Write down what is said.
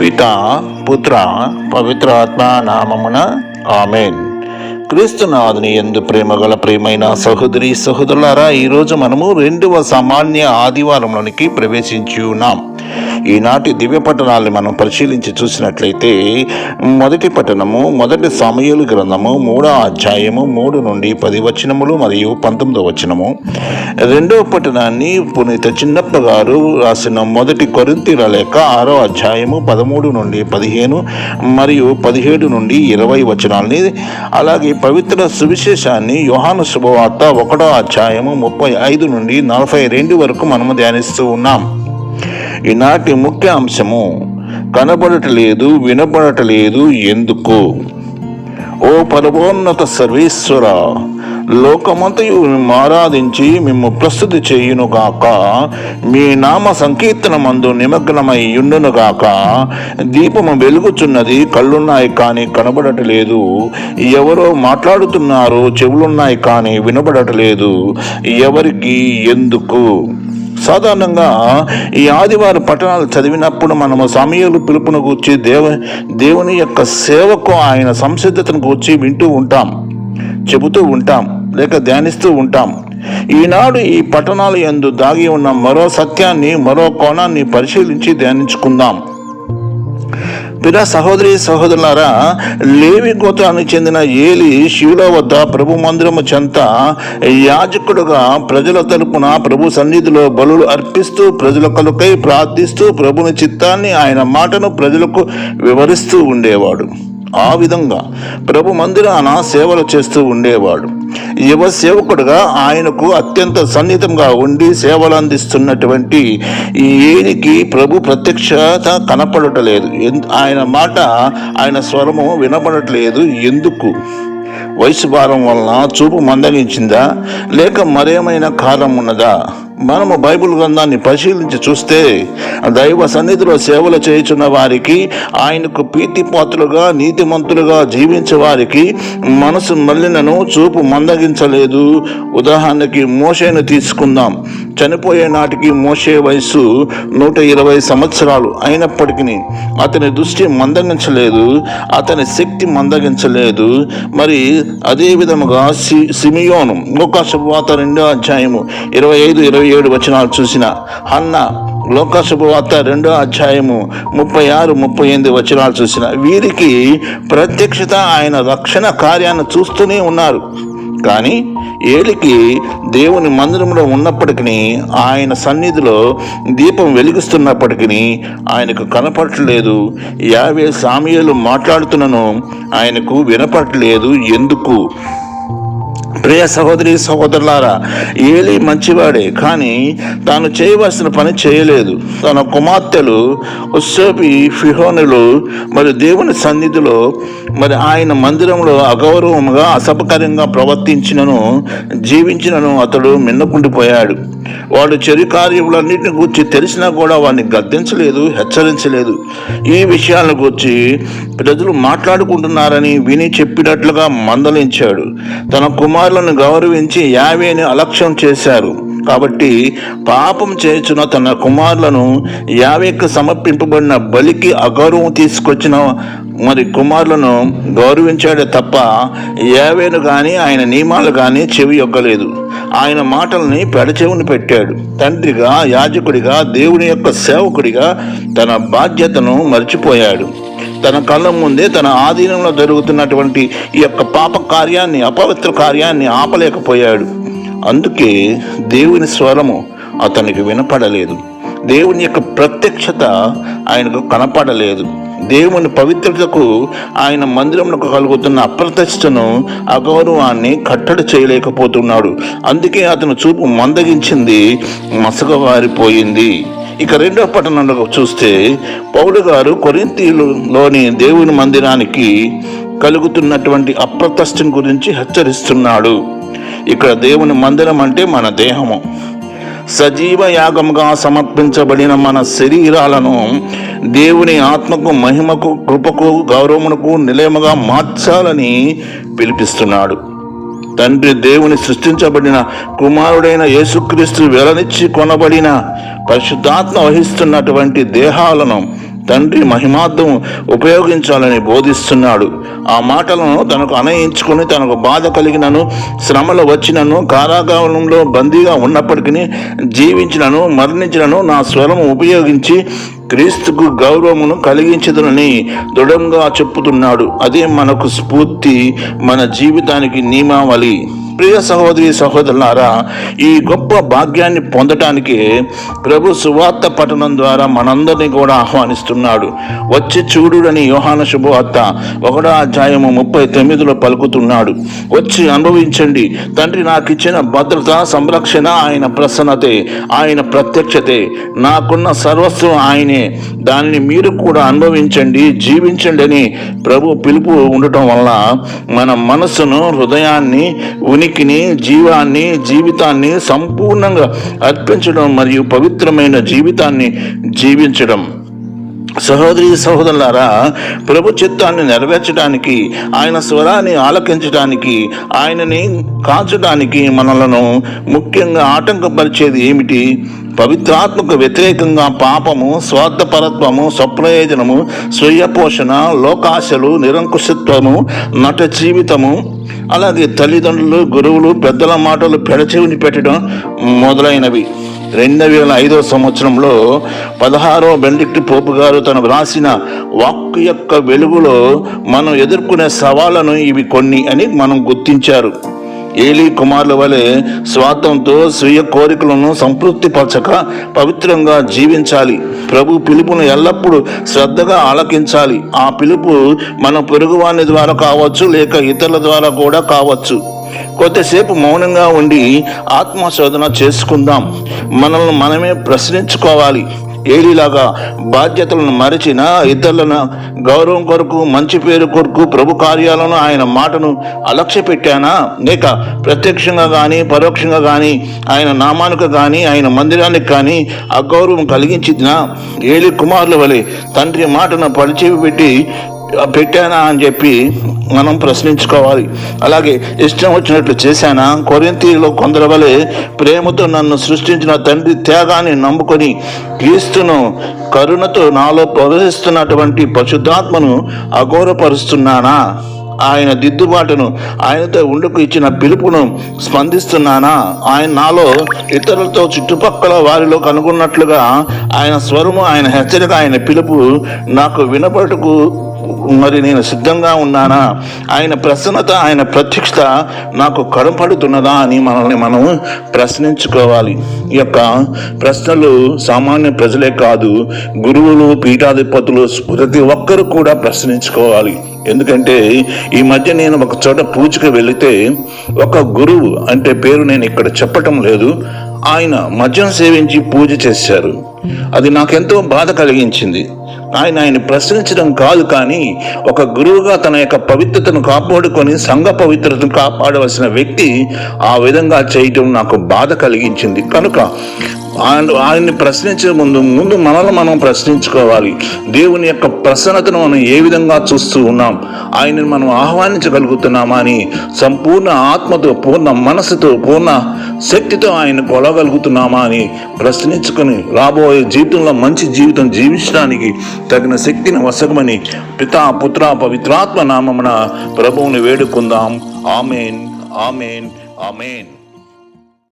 పిత పుత్ర పవిత్రాత్మ నామమున ఆమెన్. క్రీస్తునాథుని ఎందు ప్రేమ గల ప్రేమైన సహోదరి సహోదరులారా ఈరోజు మనము రెండవ సామాన్య ఆదివారంలోనికి ప్రవేశించి ఉన్నాం ఈనాటి దివ్య పట్టణాలను మనం పరిశీలించి చూసినట్లయితే మొదటి పట్టణము మొదటి సమయలు గ్రంథము మూడో అధ్యాయము మూడు నుండి పది వచనములు మరియు పంతొమ్మిదో వచనము. రెండవ పట్టణాన్ని పునీత చిన్నప్ప గారు రాసిన మొదటి కొరింతీల లేక ఆరో అధ్యాయము పదమూడు నుండి పదిహేను మరియు పదిహేడు నుండి ఇరవై వచనాలని అలాగే పవిత్ర సువిశేషాన్ని యోహాను శుభవార్త ఒకటో అధ్యాయము ముప్పై ఐదు నుండి నలభై రెండు వరకు మనము ధ్యానిస్తూ ఉన్నాం. ఈనాటి ముఖ్య అంశము కనబడటలేదు వినబడటలేదు ఎందుకు? ఓ పరమోన్నత సర్వేశ్వర లోకమంతయు మిమ్ము ఆరాధించి మిమ్ము ప్రస్తుతి చేయునుగాక మీ నామ సంకీర్తనమందు నిమగ్నమై ఉండునుగాక దీపము వెలుగుచున్నది కళ్ళున్నాయి కానీ కనబడటలేదు ఎవరో మాట్లాడుతున్నారు చెవులున్నాయి కానీ వినబడటలేదు ఎవరికి ఎందుకు? సాధారణంగా ఈ ఆదివారం పట్టణాలు చదివినప్పుడు మనము సమయాలు పిలుపును గూర్చి దేవ దేవుని యొక్క సేవకు ఆయన సంసిద్ధతను గూర్చి వింటూ ఉంటాం చెబుతూ ఉంటాం లేక ధ్యానిస్తూ ఉంటాం. ఈనాడు ఈ పట్టణాలు ఎందు దాగి ఉన్న మరో సత్యాన్ని మరో కోణాన్ని పరిశీలించి ధ్యానించుకుందాం. పిర సహోదరి సహోదరులారా లేవి గోత్రానికి చెందిన ఏలి శివుల వద్ద ప్రభు మందిరము చెంత యాజకుడుగా ప్రజల తరపున ప్రభు సన్నిధిలో బలులు అర్పిస్తూ ప్రజల కలుకై ప్రార్థిస్తూ ప్రభుని చిత్తాన్ని ఆయన మాటను ప్రజలకు వివరిస్తూ ఉండేవాడు. ఆ విధంగా ప్రభు మందిరాన సేవలు చేస్తూ ఉండేవాడు. యువ సేవకుడుగా ఆయనకు అత్యంత సన్నిహితంగా ఉండి సేవలు అందిస్తున్నటువంటి ఏనికి ఏలికి ప్రభు ప్రత్యక్షత కనపడటలేదు. ఎన్- ఆయన మాట ఆయన స్వరము వినపడట్లేదు ఎందుకు? వయసు భారం వలన చూపు మందగించిందా? లేక మరేమైనా కారణం ఉన్నదా మనము బైబిల్ గ్రంథాన్ని పరిశీలించి చూస్తే దైవ సన్నిధిలో సేవలు చేయుచున్న వారికి ఆయనకు ప్రీతిపాత్రులుగా నీతిమంతులుగా జీవించే వారికి మనసు మల్లినను చూపు మందగించలేదు. ఉదాహరణకి మోషేను తీసుకుందాం. చనిపోయే నాటికి మోషే వయసు నూట ఇరవై సంవత్సరాలు అయినప్పటికీ అతని దృష్టి మందగించలేదు అతని శక్తి మందగించలేదు. మరి అదే విధముగా సి సిమియోను లోకాశుభవార్త రెండో అధ్యాయము ఇరవై ఐదు ఇరవై ఏడు వచనాలు చూసిన అన్న లోకాశుభవార్త రెండో అధ్యాయము ముప్పై ఆరు ముప్పై ఎనిమిది వచనాలు చూసిన వీరికి ప్రత్యక్షత ఆయన రక్షణ కార్యాన్ని చూస్తూనే ఉన్నారు. కానీ ఏలికి దేవుని మందిరంలో ఉన్నప్పటికీ ఆయన సన్నిధిలో దీపం వెలిగిస్తున్నప్పటికీ ఆయనకు కనపడట్లేదు. యావే సామ్యలు మాట్లాడుతున్నను ఆయనకు వినపడట్లేదు. ఎందుకు? ప్రియ సహోదరి సహోదరులారా ఏలి మంచివాడే కానీ తాను చేయవలసిన పని చేయలేదు. తన కుమార్తెలు ఉస్సేపి ఫిహోనులు మరి దేవుని సన్నిధిలో మరి ఆయన మందిరంలో అగౌరవముగా అసభకరంగా ప్రవర్తించినను జీవించినను అతడు మిన్నకుండిపోయాడు. వాడు చెడు కార్యములన్నింటిని గూర్చి తెలిసినా కూడా వాడిని గద్దించలేదు హెచ్చరించలేదు. ఈ విషయాలను గురించి ప్రజలు మాట్లాడుకుంటున్నారని విని చెప్పినట్లుగా మందలించాడు. తన కుమారులను గౌరవించి యావేని అలక్ష్యం చేశారు. కాబట్టి పాపం చేయుచున్న తన కుమారులను యావేకు సమర్పింపబడిన బలికి అగౌరవం తీసుకొచ్చిన మరి కుమారులను గౌరవించాడే తప్ప యావేను కానీ ఆయన నియమాలు కానీ చెవి యొక్కలేదు. ఆయన మాటల్ని పెడచెవుని పెట్టాడు. తండ్రిగా యాజకుడిగా దేవుని యొక్క సేవకుడిగా తన బాధ్యతను మర్చిపోయాడు. తన కళ్ళ ముందే తన ఆధీనంలో జరుగుతున్నటువంటి ఈ యొక్క పాప కార్యాన్ని అపవిత్ర కార్యాన్ని ఆపలేకపోయాడు. అందుకే దేవుని స్వరము అతనికి వినపడలేదు. దేవుని యొక్క ప్రత్యక్షత ఆయనకు కనపడలేదు. దేవుని పవిత్రతకు ఆయన మందిరంలో కలుగుతున్న అప్రతిష్టను అగౌరవాన్ని కట్టడి చేయలేకపోతున్నాడు. అందుకే అతను చూపు మందగించింది మసకవారిపోయింది. ఇక రెండవ పట్టణంలో చూస్తే పౌలు గారు కొరింతీలోని దేవుని మందిరానికి కలుగుతున్నటువంటి అప్రతిష్టం గురించి హెచ్చరిస్తున్నాడు. ఇక్కడ దేవుని మందిరం అంటే మన దేహము. సజీవ యాగంగా సమర్పించబడిన మన శరీరాలను దేవుని ఆత్మకు మహిమకు కృపకు గౌరవమునకు నిలయముగా మార్చాలని పిలిపిస్తున్నాడు. తండ్రి దేవుని సృష్టించబడిన కుమారుడైన యేసుక్రీస్తు వెలనిచ్చి కొనబడిన పరిశుద్ధాత్మ వహిస్తున్నటువంటి దేహాలను తండ్రి మహిమార్థం ఉపయోగించాలని బోధిస్తున్నాడు. ఆ మాటలను తనకు అనయించుకొని తనకు బాధ కలిగినను శ్రమలు వచ్చినను కారాగారంలో బందీగా ఉన్నప్పటికీ జీవించినను మరణించినను నా స్వరం ఉపయోగించి క్రీస్తుకు గౌరవమును కలిగించదునని దృఢంగా చెప్పుతున్నాడు. అదే మనకు స్ఫూర్తి మన జీవితానికి నియమావళి. ప్రియ సహోదరి సహోదరులారా ఈ గొప్ప భాగ్యాన్ని పొందటానికి ప్రభు సువార్త పఠనం ద్వారా మనందరినీ కూడా ఆహ్వానిస్తున్నాడు. వచ్చి చూడుడని యోహాన శుభవార్త ఒకటో అధ్యాయము ముప్పై తొమ్మిదిలో పలుకుతున్నాడు. వచ్చి అనుభవించండి. తండ్రి నాకు ఇచ్చిన భద్రత సంరక్షణ ఆయన ప్రసన్నతే ఆయన ప్రత్యక్షతే. నాకున్న సర్వస్వం ఆయనే. దానిని మీరు కూడా అనుభవించండి జీవించండి అని ప్రభు పిలుపు ఉండటం వల్ల మన మనస్సును హృదయాన్ని ఉనికి ఉనికిని జీవాన్ని జీవితాన్ని సంపూర్ణంగా అర్పించడం మరియు పవిత్రమైన జీవితాన్ని జీవించడం. సహోదరి సహోదరులారా ప్రభు చిత్తాన్ని నెరవేర్చడానికి ఆయన స్వరాన్ని ఆలకించడానికి ఆయనని కాల్చడానికి మనలను ముఖ్యంగా ఆటంకపరిచేది ఏమిటి? పవిత్రాత్మకు వ్యతిరేకంగా పాపము స్వార్థపరత్వము స్వప్రయోజనము స్వీయ పోషణ లోకాశలు నిరంకుశత్వము నట జీవితము అలాగే తల్లిదండ్రులు గురువులు పెద్దల మాటలు పెడచెవిని పెట్టడం మొదలైనవి. రెండు వేల ఐదో సంవత్సరంలో పదహారో బెండిక్ట్ పోపు గారు తను వ్రాసిన వాక్కు యొక్క వెలుగులో మనం ఎదుర్కొనే సవాళ్ళను ఇవి కొన్ని అని మనం గుర్తించారు. ఏలీ కుమారుల వలె స్వార్థంతో స్వీయ కోరికలను సంతృప్తిపరచక పవిత్రంగా జీవించాలి. ప్రభు పిలుపును ఎల్లప్పుడూ శ్రద్ధగా ఆలకించాలి. ఆ పిలుపు మన పొరుగువాని ద్వారా కావచ్చు లేక ఇతరుల ద్వారా కూడా కావచ్చు. కొద్దిసేపు మౌనంగా ఉండి ఆత్మశోధన చేసుకుందాం. మనల్ని మనమే ప్రశ్నించుకోవాలి. ఏలిలాగా బాధ్యతలను మరిచిన ఇతరులను గౌరవం కొరకు మంచి పేరు కొరకు ప్రభు కార్యాలను ఆయన మాటను అలక్ష్య పెట్టానా లేక ప్రత్యక్షంగా కానీ పరోక్షంగా కానీ ఆయన నామానికి కానీ ఆయన మందిరానికి కానీ అగౌరవం కలిగించిన? ఏలి కుమారుల వలె తండ్రి మాటను పరిచయం పెట్టి పెట్టానా అని చెప్పి మనం ప్రశ్నించుకోవాలి. అలాగే ఇష్టం వచ్చినట్లు చేశానా? కొరింతీలో కొందరు వలె ప్రేమతో నన్ను సృష్టించిన తండ్రి త్యాగాన్ని నమ్ముకొని క్రీస్తును కరుణతో నాలో ప్రవహిస్తున్నటువంటి పశుద్ధాత్మను అఘోరపరుస్తున్నానా? ఆయన దిద్దుబాటును ఆయనతో ఉండుకు ఇచ్చిన పిలుపును స్పందిస్తున్నానా? ఆయన నాలో ఇతరులతో చుట్టుపక్కల వారిలో కనుగొన్నట్లుగా ఆయన స్వరము ఆయన హెచ్చరిక ఆయన పిలుపు నాకు వినపడుకు మరి నేను సిద్ధంగా ఉన్నానా? ఆయన ప్రసన్నత ఆయన ప్రత్యక్షత నాకు కనపడుతున్నదా అని మనల్ని మనం ప్రశ్నించుకోవాలి. ఈ యొక్క ప్రశ్నలు సామాన్య ప్రజలే కాదు గురువులు పీఠాధిపతులు ప్రతి ఒక్కరు కూడా ప్రశ్నించుకోవాలి. ఎందుకంటే ఈ మధ్య నేను ఒక చోట పూజకి వెళితే ఒక గురువు అంటే పేరు నేను ఇక్కడ చెప్పటం లేదు ఆయన మద్యం సేవించి పూజ చేశారు. అది నాకెంతో బాధ కలిగించింది. ఆయన ఆయన ప్రశ్నించడం కాదు కానీ ఒక గురువుగా తన యొక్క పవిత్రతను కాపాడుకొని సంఘ పవిత్రతను కాపాడవలసిన వ్యక్తి ఆ విధంగా చేయటం నాకు బాధ కలిగించింది. కనుక ఆయన ఆయన్ని ప్రశ్నించే ముందు ముందు మనల్ని మనం ప్రశ్నించుకోవాలి. దేవుని యొక్క ప్రసన్నతను మనం ఏ విధంగా చూస్తూ ఉన్నాం? ఆయనను మనం ఆహ్వానించగలుగుతున్నామా అని సంపూర్ణ ఆత్మతో పూర్ణ మనసుతో పూర్ణ శక్తితో ఆయన కొలగలుగుతున్నామా అని ప్రశ్నించుకొని రాబోయే జీవితంలో మంచి జీవితం జీవించడానికి తగిన శక్తిని వసగమని పితా పుత్ర పవిత్రాత్మ నామమున ప్రభువుని వేడుకుందాం. Amen amen amen.